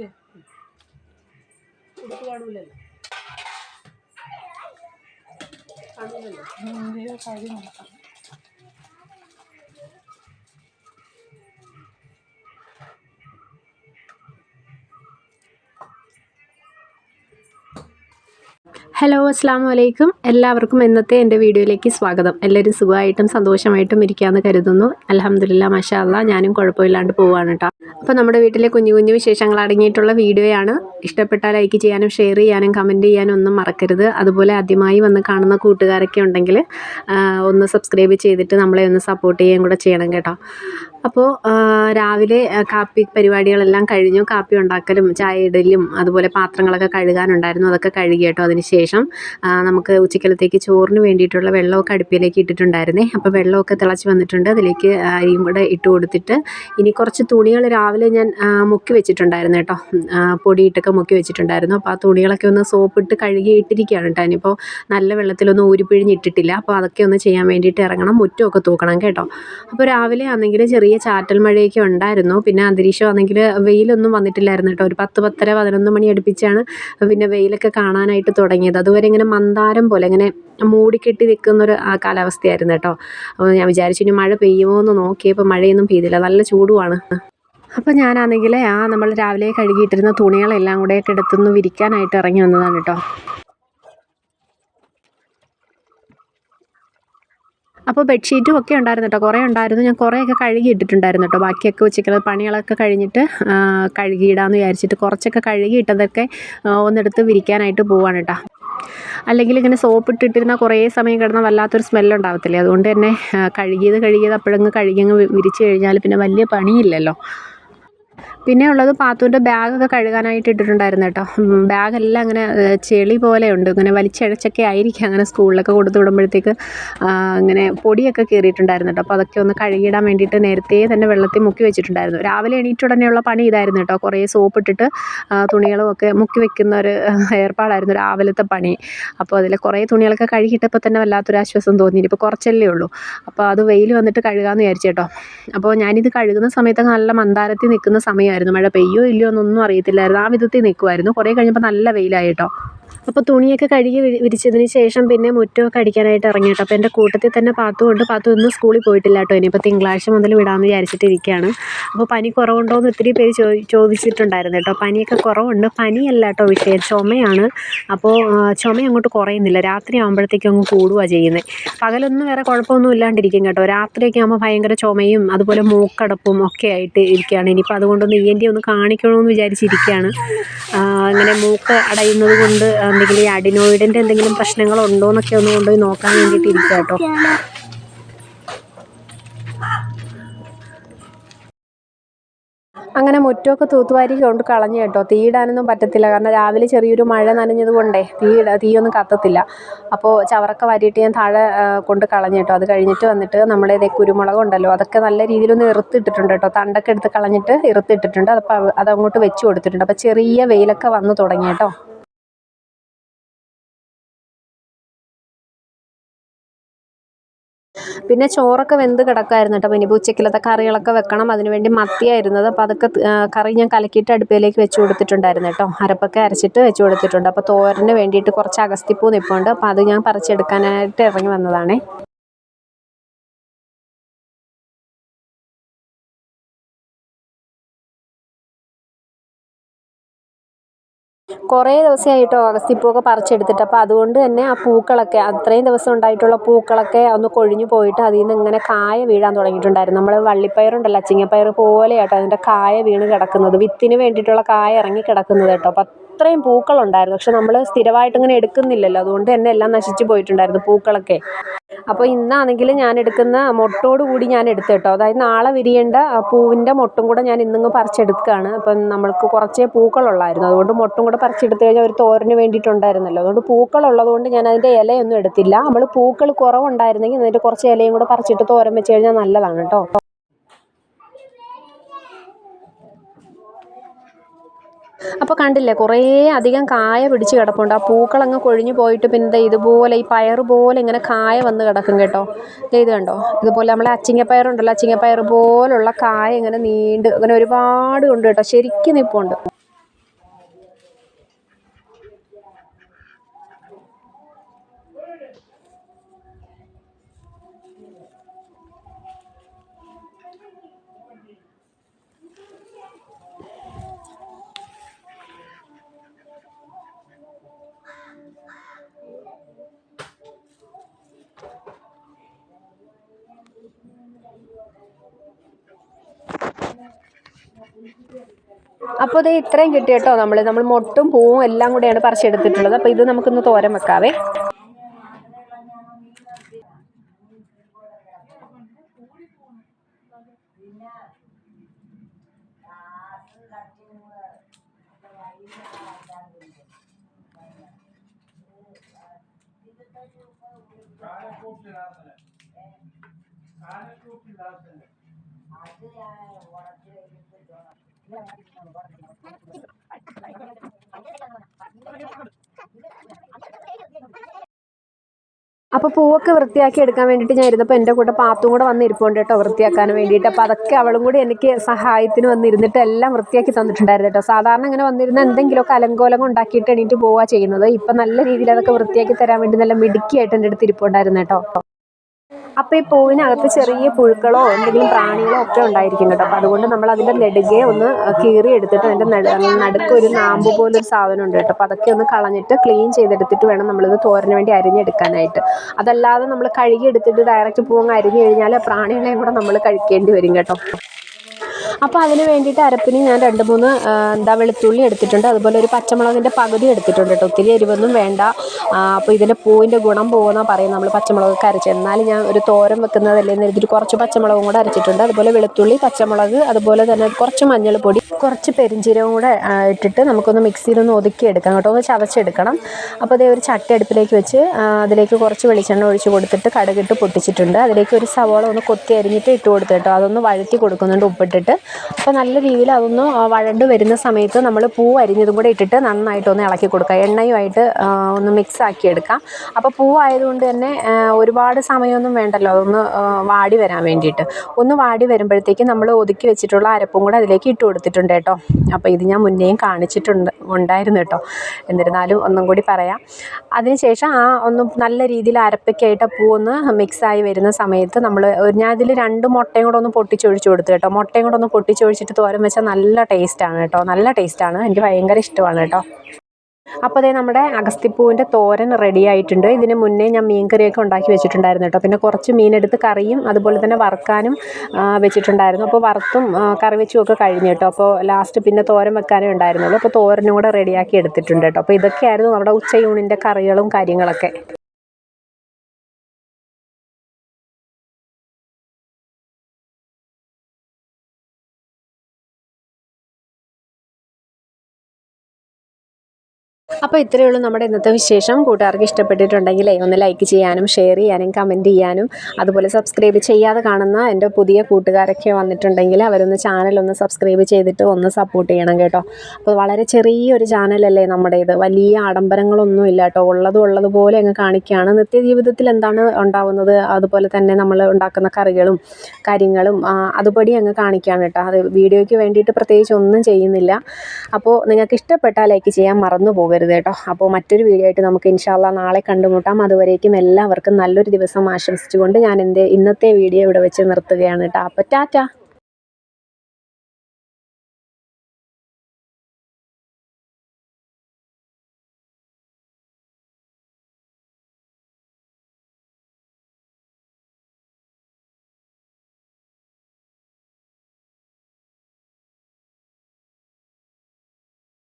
ഇത്. ഉടുപ്പ് കാണൂലല്ലോ കാണൂലല്ലോ ഇന്ത്യയെ കഴുകി ഹലോ അസ്സാം വലൈക്കും എല്ലാവർക്കും ഇന്നത്തെ എന്റെ വീഡിയോയിലേക്ക് സ്വാഗതം. എല്ലാവരും സുഖമായിട്ടും സന്തോഷമായിട്ടും ഇരിക്കാമെന്ന് കരുതുന്നു. അലഹമ്മദില്ല മഷാല്ല ഞാനും കുഴപ്പമില്ലാണ്ട് പോവാണ് കേട്ടോ അപ്പോൾ നമ്മുടെ വീട്ടിലെ കുഞ്ഞു കുഞ്ഞു വിശേഷങ്ങൾ അടങ്ങിയിട്ടുള്ള വീഡിയോയാണ്. ഇഷ്ടപ്പെട്ടാൽ ലൈക്ക് ചെയ്യാനും ഷെയർ ചെയ്യാനും കമന്റ് ചെയ്യാനും ഒന്നും മറക്കരുത്. അതുപോലെ ആദ്യമായി വന്ന് കാണുന്ന കൂട്ടുകാരൊക്കെ ഉണ്ടെങ്കിൽ ഒന്ന് സബ്സ്ക്രൈബ് ചെയ്തിട്ട് നമ്മളെ ഒന്ന് സപ്പോർട്ട് ചെയ്യുകയും കൂടെ ചെയ്യണം കേട്ടോ. അപ്പോൾ രാവിലെ കാപ്പി പരിപാടികളെല്ലാം കഴിഞ്ഞു. കാപ്പി ഉണ്ടാക്കലും ചായ ഇടലും അതുപോലെ പാത്രങ്ങളൊക്കെ കഴുകാനുണ്ടായിരുന്നു. അതൊക്കെ കഴുകി കേട്ടോ അതിന് ശേഷം. നമുക്ക് ഉച്ചക്കലത്തേക്ക് ചോറിന് വേണ്ടിയിട്ടുള്ള വെള്ളമൊക്കെ അടുപ്പിലേക്ക് ഇട്ടിട്ടുണ്ടായിരുന്നേ. അപ്പോൾ വെള്ളമൊക്കെ തിളച്ച് വന്നിട്ടുണ്ട്. അതിലേക്ക് അരിയും കൂടെ ഇട്ട് കൊടുത്തിട്ട് ഇനി കുറച്ച് തുണികൾ രാവിലെ ഞാൻ മുക്കി വെച്ചിട്ടുണ്ടായിരുന്നു കേട്ടോ. പൊടിയിട്ടൊക്കെ മുക്കി വെച്ചിട്ടുണ്ടായിരുന്നു. അപ്പോൾ ആ തുണികളൊക്കെ ഒന്ന് സോപ്പിട്ട് കഴുകി ഇട്ടിരിക്കുകയാണ് കേട്ടോ. ഇനിയിപ്പോൾ നല്ല വെള്ളത്തിലൊന്നും ഊരിപ്പിഴിഞ്ഞിട്ടിട്ടില്ല അപ്പോൾ അതൊക്കെ ഒന്ന് ചെയ്യാൻ വേണ്ടിയിട്ട് ഇറങ്ങണം. മുറ്റമൊക്കെ തൂക്കണം കേട്ടോ. അപ്പോൾ രാവിലെ ആണെങ്കിൽ ചെറിയ ചാറ്റൽ മഴയൊക്കെ ഉണ്ടായിരുന്നു. പിന്നെ അന്തരീക്ഷം ആണെങ്കിൽ വെയിലൊന്നും വന്നിട്ടില്ലായിരുന്നു കേട്ടോ. ഒരു പത്ത് പത്തര പതിനൊന്ന് മണി അടുപ്പിച്ചാണ് പിന്നെ വെയിലൊക്കെ കാണാനായിട്ട് തുടങ്ങിയത്. അതുവരെ ഇങ്ങനെ മന്ദാരം പോലെ ഇങ്ങനെ മൂടിക്കെട്ടി നിൽക്കുന്നൊരു കാലാവസ്ഥയായിരുന്നു കേട്ടോ. അപ്പോൾ ഞാൻ വിചാരിച്ചു ഇനി മഴ പെയ്യുമോ എന്ന് നോക്കിയപ്പോൾ മഴയൊന്നും പെയ്തില്ല. നല്ല ചൂടുമാണ്. അപ്പോൾ ഞാനാണെങ്കിൽ ആ നമ്മൾ രാവിലെ കഴുകിയിട്ടിരുന്ന തുണികളെല്ലാം കൂടെ ഒക്കെ എടുത്തുനിന്ന് വിരിക്കാനായിട്ട് ഇറങ്ങി വന്നതാണ് കേട്ടോ. അപ്പോൾ ബെഡ്ഷീറ്റും ഒക്കെ ഉണ്ടായിരുന്നു കേട്ടോ. കുറേ ഉണ്ടായിരുന്നു. ഞാൻ കുറേയൊക്കെ കഴുകി ഇട്ടിട്ടുണ്ടായിരുന്നു കേട്ടോ. ബാക്കിയൊക്കെ ഉച്ചയ്ക്കുള്ള പണികളൊക്കെ കഴിഞ്ഞിട്ട് കഴുകിയിടാമെന്ന് വിചാരിച്ചിട്ട് കുറച്ചൊക്കെ കഴുകി ഇട്ടതൊക്കെ ഒന്നെടുത്ത് വിരിക്കാനായിട്ട് പോവാണ് കേട്ടോ. അല്ലെങ്കിൽ ഇങ്ങനെ സോപ്പ് ഇട്ടിട്ടിരുന്ന കുറേ സമയം കിടന്ന വല്ലാത്തൊരു സ്മെല്ലുണ്ടാവത്തില്ലേ? അതുകൊണ്ട് തന്നെ കഴുകിയത് കഴുകിയത് അപ്പോഴങ്ങ് കഴുകി അങ്ങ് വിരിച്ച് കഴിഞ്ഞാൽ പിന്നെ വലിയ പണിയില്ലല്ലോ. പിന്നെ ഉള്ളത് പാത്തുവിന്റെ ബാഗൊക്കെ കഴുകാനായിട്ട് ഇട്ടിട്ടുണ്ടായിരുന്നു കേട്ടോ. ബാഗെല്ലാം അങ്ങനെ ചെളി പോലെ ഉണ്ട് ഇങ്ങനെ വലിച്ചഴച്ചൊക്കെ ആയിരിക്കും അങ്ങനെ സ്കൂളിലൊക്കെ കൊടുത്തു വിടുമ്പോഴത്തേക്ക് ഇങ്ങനെ പൊടിയൊക്കെ കയറിയിട്ടുണ്ടായിരുന്നു കേട്ടോ. അപ്പോൾ അതൊക്കെ ഒന്ന് കഴുകിയിടാൻ വേണ്ടിയിട്ട് നേരത്തെ തന്നെ വെള്ളത്തിൽ മുക്കി വെച്ചിട്ടുണ്ടായിരുന്നു. രാവിലെ എണീറ്റുടനെയുള്ള പണി ഇതായിരുന്നു കേട്ടോ. കുറേ സോപ്പ് ഇട്ടിട്ട് തുണികളും ഒക്കെ മുക്കി വെക്കുന്ന ഒരു ഏർപ്പാടായിരുന്നു രാവിലത്തെ പണി. അപ്പോൾ അതിൽ കുറേ തുണികളൊക്കെ കഴുകിയിട്ടപ്പോൾ തന്നെ വല്ലാത്തൊരു ആശ്വാസം തോന്നി. ഇപ്പോൾ കുറച്ചല്ലേ ഉള്ളൂ. അപ്പോൾ അത് വെയിൽ വന്നിട്ട് കഴുകാമെന്ന് വിചാരിച്ചു കേട്ടോ. അപ്പോൾ ഞാനിത് കഴുകുന്ന സമയത്തൊക്കെ നല്ല മന്ദാരത്തിൽ നിൽക്കുന്ന സമയമായിരുന്നു മഴ പെയ്യോ ഇല്ലയോ എന്നൊന്നും അറിയത്തില്ലായിരുന്നു. ആ വിധത്തിൽ നിൽക്കുമായിരുന്നു കുറേ കഴിഞ്ഞപ്പോൾ നല്ല വെയിലായി കേട്ടോ. അപ്പോൾ തുണിയൊക്കെ കഴുകി വിരി- വിരിച്ചതിന് ശേഷം പിന്നെ മുറ്റമൊക്കെ അടിക്കാനായിട്ട് ഇറങ്ങി കേട്ടോ. അപ്പോൾ എന്റെ കൂട്ടത്തിൽ തന്നെ പാത്തു കൊണ്ട് പാത്തു ഒന്നും സ്കൂളിൽ പോയിട്ടില്ല കേട്ടോ. ഇനിയിപ്പോൾ തിങ്കളാഴ്ച മുതൽ വിടാമെന്ന് വിചാരിച്ചിട്ടിരിക്കുകയാണ് അപ്പോൾ പനി കുറവുണ്ടോ എന്ന് ഒത്തിരി പേര് ചോ ചോദിച്ചിട്ടുണ്ടായിരുന്നു കേട്ടോ. പനിയൊക്കെ കുറവുണ്ട്. പനിയല്ല കേട്ടോ വിഷയം. ചുമയാണ്. അപ്പോൾ ചുമ അങ്ങോട്ട് കുറയുന്നില്ല. രാത്രി ആകുമ്പോഴത്തേക്കും അങ്ങ് കൂടുകയാണ് ചെയ്യുന്നത് പകലൊന്നും വേറെ കുഴപ്പമൊന്നും ഇല്ലാണ്ടിരിക്കും കേട്ടോ. രാത്രിയൊക്കെ ആകുമ്പോൾ ഭയങ്കര ചുമയും അതുപോലെ മൂക്കടപ്പും ഒക്കെ ആയിട്ട് ഇരിക്കുകയാണ്. ഇനിയിപ്പോൾ അതുകൊണ്ടൊന്ന് ഇ എൻ ഒന്ന് കാണിക്കണമെന്ന് വിചാരിച്ചിരിക്കുകയാണ്. അങ്ങനെ മൂക്ക് അടയുന്നത് കൊണ്ട് എന്തെങ്കിലും ഈ അഡിനോയിഡിന്റെ എന്തെങ്കിലും പ്രശ്നങ്ങളുണ്ടോ എന്നൊക്കെ ഒന്ന് കൊണ്ടുപോയി നോക്കാൻ വേണ്ടിയിട്ട് ഇരിക്കുക കേട്ടോ. അങ്ങനെ മുറ്റമൊക്കെ തൂത്തുവാരി കൊണ്ട് കളഞ്ഞു കേട്ടോ. തീയിടാനൊന്നും പറ്റത്തില്ല. കാരണം രാവിലെ ചെറിയൊരു മഴ നനഞ്ഞത് കൊണ്ടേ തീയിട തീയൊന്നും കത്തത്തില്ല. അപ്പോൾ ചവറൊക്കെ വാരിയിട്ട് ഞാൻ താഴെ കൊണ്ട് കളഞ്ഞു കേട്ടോ. അത് കഴിഞ്ഞിട്ട് വന്നിട്ട് നമ്മുടെ ഇതേ കുരുമുളക് ഉണ്ടല്ലോ അതൊക്കെ നല്ല രീതിയിലൊന്ന് ഇറുത്തിട്ടിട്ടുണ്ട് കേട്ടോ. തണ്ടൊക്കെ എടുത്ത് കളഞ്ഞിട്ട് ഇറുത്തിട്ടിട്ടുണ്ട് അതപ്പോൾ അതങ്ങോട്ട് വെച്ച് കൊടുത്തിട്ടുണ്ട്. അപ്പോൾ ചെറിയ വെയിലൊക്കെ വന്നു തുടങ്ങി കേട്ടോ. പിന്നെ ചോറൊക്കെ വെന്ത് കിടക്കായിരുന്നു കേട്ടോ. പിന്നെ ഇപ്പോൾ ഉച്ചക്കലത്തെ കറികളൊക്കെ വെക്കണം. അതിനുവേണ്ടി മത്തിയായിരുന്നത്. അപ്പോൾ അതൊക്കെ കറി ഞാൻ കലക്കിയിട്ട് അടുപ്പിലേക്ക് വെച്ച് കൊടുത്തിട്ടുണ്ടായിരുന്നു കേട്ടോ. അരപ്പൊക്കെ അരച്ചിട്ട് വെച്ച് കൊടുത്തിട്ടുണ്ട്. അപ്പോൾ തോരന് വേണ്ടിയിട്ട് കുറച്ച് അഗസ്തിപ്പൂ നിൽപ്പുണ്ട് അപ്പോൾ അത് ഞാൻ പറിച്ചെടുക്കാനായിട്ട് ഇറങ്ങി വന്നതാണേ. കുറേ ദിവസമായിട്ടോ അഗസ്തിപ്പൂവൊക്കെ പറിച്ചെടുത്തിട്ട്. അപ്പോൾ അതുകൊണ്ട് തന്നെ ആ പൂക്കളൊക്കെ അത്രയും ദിവസം ഉണ്ടായിട്ടുള്ള പൂക്കളൊക്കെ ഒന്ന് കൊഴിഞ്ഞു പോയിട്ട് അതിൽ നിന്ന് ഇങ്ങനെ കായ വീഴാൻ തുടങ്ങിയിട്ടുണ്ടായിരുന്നു. നമ്മൾ വള്ളിപ്പയറുണ്ടല്ലോ അച്ചിങ്ങപ്പയർ പോലെയാട്ടോ അതിന്റെ കായ വീണ് കിടക്കുന്നത്. വിത്തിന് വേണ്ടിയിട്ടുള്ള കായ ഇറങ്ങി കിടക്കുന്നത് കേട്ടോ. അപ്പോൾ അത്രയും പൂക്കളുണ്ടായിരുന്നു. പക്ഷെ നമ്മൾ സ്ഥിരമായിട്ട് ഇങ്ങനെ എടുക്കുന്നില്ലല്ലോ. അതുകൊണ്ട് തന്നെ എല്ലാം നശിച്ചു പോയിട്ടുണ്ടായിരുന്നു പൂക്കളൊക്കെ. അപ്പോൾ ഇന്നാണെങ്കിൽ ഞാൻ എടുക്കുന്ന മുട്ടോട് കൂടി ഞാൻ എടുത്തു കേട്ടോ അതായത് നാളെ വിരിയേണ്ട പൂവിന്റെ മുട്ടും കൂടെ ഞാൻ ഇന്നിങ്ങ് പറിച്ചെടുക്കുകയാണ് അപ്പം നമ്മൾക്ക് കുറച്ചേ പൂക്കളുള്ളായിരുന്നു. അതുകൊണ്ട് മുട്ടും കൂടെ പറിച്ചെടുത്ത് കഴിഞ്ഞാൽ ഒരു തോരന് വേണ്ടിയിട്ടുണ്ടായിരുന്നല്ലോ. അതുകൊണ്ട് പൂക്കളുള്ളത് കൊണ്ട് ഞാൻ അതിന്റെ ഇലയൊന്നും എടുത്തില്ല. നമ്മൾ പൂക്കൾ കുറവുണ്ടായിരുന്നെങ്കിൽ എന്നിട്ട് കുറച്ച് ഇലയും കൂടെ പറിച്ചിട്ട് തോരൻ വെച്ച് കഴിഞ്ഞാൽ നല്ലതാണ് കേട്ടോ അപ്പോൾ കണ്ടില്ലേ കുറേ അധികം കായ പിടിച്ച് കിടപ്പുണ്ട്. ആ പൂക്കളങ്ങ് കൊഴിഞ്ഞു പോയിട്ട് പിന്നെ ഇതുപോലെ ഈ പയർ പോലെ ഇങ്ങനെ കായ വന്ന് കിടക്കും കേട്ടോ. ഇത് കണ്ടോ? ഇതുപോലെ നമ്മളെ അച്ചിങ്ങപ്പയറുണ്ടല്ലോ അച്ചിങ്ങപ്പയർ പോലുള്ള കായ ഇങ്ങനെ നീണ്ട് അങ്ങനെ ഒരുപാട് ഉണ്ട് കേട്ടോ. ശരിക്കും നിൽപ്പുണ്ട് അപ്പോൾ ഇത് ഇത്രയും കിട്ടി കേട്ടോ നമ്മൾ നമ്മൾ മൊട്ടും പൂവും എല്ലാം കൂടെയാണ് പറിച്ചെടുത്തിട്ടുള്ളത്. അപ്പോൾ ഇത് നമുക്കൊന്ന് തോരൻ വെക്കാവേ. അപ്പോൾ പൂവൊക്കെ വൃത്തിയാക്കി എടുക്കാൻ വേണ്ടിയിട്ട് ഞാൻ ഇരുന്നപ്പോൾ എന്റെ കൂടെ പാത്തും കൂടെ വന്ന് ഇരിപ്പുണ്ട് കേട്ടോ വൃത്തിയാക്കാൻ വേണ്ടിയിട്ട്. അപ്പോൾ അതൊക്കെ അവളും കൂടി എനിക്ക് സഹായത്തിന് വന്നിരുന്നിട്ട് എല്ലാം വൃത്തിയാക്കി തന്നിട്ടുണ്ടായിരുന്നു കേട്ടോ. സാധാരണ ഇങ്ങനെ വന്നിരുന്ന എന്തെങ്കിലുമൊക്കെ അലങ്കോലം ഉണ്ടാക്കിയിട്ട് എണീറ്റ് പോവുക ചെയ്യുന്നത്. ഇപ്പം നല്ല രീതിയിൽ അതൊക്കെ വൃത്തിയാക്കി തരാൻ വേണ്ടി നല്ല മിടുക്കിയായിട്ട് എന്റെ അടുത്ത് ഇരിപ്പുണ്ടായിരുന്നു കേട്ടോ. അപ്പോൾ ഈ പൂവിനകത്ത് ചെറിയ പുഴുക്കളോ എന്തെങ്കിലും പ്രാണികളോ ഒക്കെ ഉണ്ടായിരിക്കും കേട്ടോ. അപ്പോൾ അതുകൊണ്ട് നമ്മൾ അതിന്റെ നെടുകെ ഒന്ന് കീറി എടുത്തിട്ട് അതിന്റെ നടുക്ക് ഒരു നാമ്പ് പോലൊരു സാധനം ഉണ്ട് കേട്ടോ. അപ്പോൾ അതൊക്കെ ഒന്ന് കളഞ്ഞിട്ട് ക്ലീൻ ചെയ്തെടുത്തിട്ട് വേണം നമ്മളിത് തോരന് വേണ്ടി അരിഞ്ഞെടുക്കാനായിട്ട്. അതല്ലാതെ നമ്മൾ കഴുകി എടുത്തിട്ട് ഡയറക്റ്റ് പൂവങ്ങ് അരിഞ്ഞു കഴിഞ്ഞാൽ പ്രാണികളെയും കൂടെ നമ്മൾ കഴിക്കേണ്ടി വരും കേട്ടോ. അപ്പോൾ അതിന് വേണ്ടിയിട്ട് അരപ്പിന് ഞാൻ രണ്ട് മൂന്ന് എന്താ വെളുത്തുള്ളി എടുത്തിട്ടുണ്ട്. അതുപോലെ ഒരു പച്ചമുളകിന്റെ പകുതി എടുത്തിട്ടുണ്ട് കേട്ടോ. ഒത്തിരി എരിവൊന്നും വേണ്ട. അപ്പോൾ ഇതിന്റെ പൂവിന്റെ ഗുണം പോകുന്ന പറയും നമ്മൾ പച്ചമുളക് അരച്ച്. എന്നാലും ഞാൻ ഒരു തോരൻ വെക്കുന്നതല്ലേ എന്ന് കരുതിയിട്ട് കുറച്ച് പച്ചമുളകും കൂടെ അരച്ചിട്ടുണ്ട്. അതുപോലെ വെളുത്തുള്ളി പച്ചമുളക് അതുപോലെ തന്നെ കുറച്ച് മഞ്ഞൾപ്പൊടി കുറച്ച് പെരിഞ്ചീരവും കൂടെ ഇട്ടിട്ട് നമുക്കൊന്ന് മിക്സിയിലൊന്ന് ഒതുക്കി എടുക്കാം കേട്ടോ. ഒന്ന് ചതച്ചെടുക്കണം. അപ്പോൾ അതേ ഒരു ചട്ടി അടുപ്പിലേക്ക് വെച്ച് അതിലേക്ക് കുറച്ച് വെളിച്ചെണ്ണ ഒഴിച്ച് കൊടുത്തിട്ട് കടുകിട്ട് പൊട്ടിച്ചിട്ടുണ്ട്. അതിലേക്ക് ഒരു സവോള ഒന്ന് കൊത്തി അരിഞ്ഞിട്ട് ഇട്ട് കൊടുത്തു കേട്ടോ. അതൊന്ന് വഴറ്റി കൊടുക്കുന്നുണ്ട് ഉപ്പിട്ടിട്ട്. അപ്പോൾ നല്ല രീതിയിൽ അതൊന്ന് വഴണ്ട് വരുന്ന സമയത്ത് നമ്മൾ പൂ അരിഞ്ഞതും കൂടെ ഇട്ടിട്ട് നന്നായിട്ടൊന്ന് ഇളക്കി കൊടുക്കുക എണ്ണയുമായിട്ട് ഒന്ന് മിക്സ് ആക്കി എടുക്കാം. അപ്പോൾ പൂവായതുകൊണ്ട് തന്നെ ഒരുപാട് സമയമൊന്നും വേണ്ടല്ലോ. അതൊന്ന് വാടി വരാൻ വേണ്ടിയിട്ട്. ഒന്ന് വാടി വരുമ്പോഴത്തേക്ക് നമ്മൾ ഒതുക്കി വെച്ചിട്ടുള്ള അരപ്പും കൂടെ അതിലേക്ക് ഇട്ട് കൊടുത്തിട്ടുണ്ട് കേട്ടോ. അപ്പോൾ ഇത് ഞാൻ മുന്നേയും കാണിച്ചിട്ടുണ്ട് ഉണ്ടായിരുന്നു കേട്ടോ. എന്നിരുന്നാലും ഒന്നും കൂടി പറയാം. അതിനുശേഷം ആ ഒന്ന് നല്ല രീതിയിൽ അരപ്പൊക്കെയായിട്ട് പൂ ഒന്ന് മിക്സായി വരുന്ന സമയത്ത് നമ്മൾ ഞാൻ ഇതിൽ രണ്ട് മുട്ടയും കൂടെ ഒന്ന് പൊട്ടിച്ചൊഴിച്ച് കൊടുത്തു കേട്ടോ. മുട്ടയും കൂടെ ഒന്ന് പൊട്ടിച്ചൊഴിച്ചിട്ട് തോരൻ വെച്ചാൽ നല്ല ടേസ്റ്റാണ് കേട്ടോ. നല്ല ടേസ്റ്റാണ്. എനിക്ക് ഭയങ്കര ഇഷ്ടമാണ് കേട്ടോ. അപ്പോൾ അതേ നമ്മുടെ അഗസ്തിപ്പൂവിന്റെ തോരൻ റെഡി ആയിട്ടുണ്ട്. ഇതിന് മുന്നേ ഞാൻ മീൻ കറിയൊക്കെ ഉണ്ടാക്കി വെച്ചിട്ടുണ്ടായിരുന്നു കേട്ടോ. പിന്നെ കുറച്ച് മീനെടുത്ത് കറിയും അതുപോലെ തന്നെ വറുക്കാനും വെച്ചിട്ടുണ്ടായിരുന്നു. അപ്പോൾ വറുത്തും കറി വെച്ചും ഒക്കെ കഴിഞ്ഞു കേട്ടോ. അപ്പോൾ ലാസ്റ്റ് പിന്നെ തോരൻ വെക്കാനേ ഉണ്ടായിരുന്നുള്ളൂ. അപ്പോൾ തോരനും കൂടെ റെഡിയാക്കി എടുത്തിട്ടുണ്ട് കേട്ടോ. അപ്പോൾ ഇതൊക്കെയായിരുന്നു നമ്മുടെ ഉച്ചയൂണിന്റെ കറികളും കാര്യങ്ങളൊക്കെ. അപ്പോൾ ഇത്രയേ ഉള്ളൂ നമ്മുടെ ഇന്നത്തെ വിശേഷം. കൂട്ടുകാർക്ക് ഇഷ്ടപ്പെട്ടിട്ടുണ്ടെങ്കിലേ ഒന്ന് ലൈക്ക് ചെയ്യാനും ഷെയർ ചെയ്യാനും കമന്റ് ചെയ്യാനും അതുപോലെ സബ്സ്ക്രൈബ് ചെയ്യാതെ കാണുന്ന എന്റെ പുതിയ കൂട്ടുകാരൊക്കെ വന്നിട്ടുണ്ടെങ്കിൽ അവരൊന്ന് ഒന്ന് സബ്സ്ക്രൈബ് ചെയ്തിട്ട് ഒന്ന് സപ്പോർട്ട് ചെയ്യണം കേട്ടോ. അപ്പോൾ വളരെ ചെറിയൊരു ചാനലല്ലേ നമ്മുടേത്? വലിയ ആഡംബരങ്ങളൊന്നും ഇല്ല കേട്ടോ. ഉള്ളതും ഉള്ളതുപോലെ അങ്ങ് കാണിക്കുകയാണ്. നിത്യജീവിതത്തിൽ എന്താണ് ഉണ്ടാവുന്നത്? അതുപോലെ തന്നെ നമ്മൾ ഉണ്ടാക്കുന്ന കറികളും കാര്യങ്ങളും അതുപടി അങ്ങ് കാണിക്കുകയാണ് കേട്ടോ. അത് വീഡിയോയ്ക്ക് വേണ്ടിയിട്ട് പ്രത്യേകിച്ച് ഒന്നും ചെയ്യുന്നില്ല. അപ്പോൾ നിങ്ങൾക്ക് ഇഷ്ടപ്പെട്ടാൽ ലൈക്ക് ചെയ്യാൻ മറന്നു പോകരുത്. കേട്ടോ. അപ്പോൾ മറ്റൊരു വീഡിയോ ആയിട്ട് നമുക്ക് ഇൻഷാല്ല നാളെ കണ്ടുമുട്ടാം. അതുവരേക്കും എല്ലാവർക്കും നല്ലൊരു ദിവസം ആശംസിച്ചുകൊണ്ട് ഞാൻ എന്റെ ഇന്നത്തെ വീഡിയോ ഇവിടെ വെച്ച് നിർത്തുകയാണ് കേട്ടോ. അപ്പോൾ ടാറ്റ.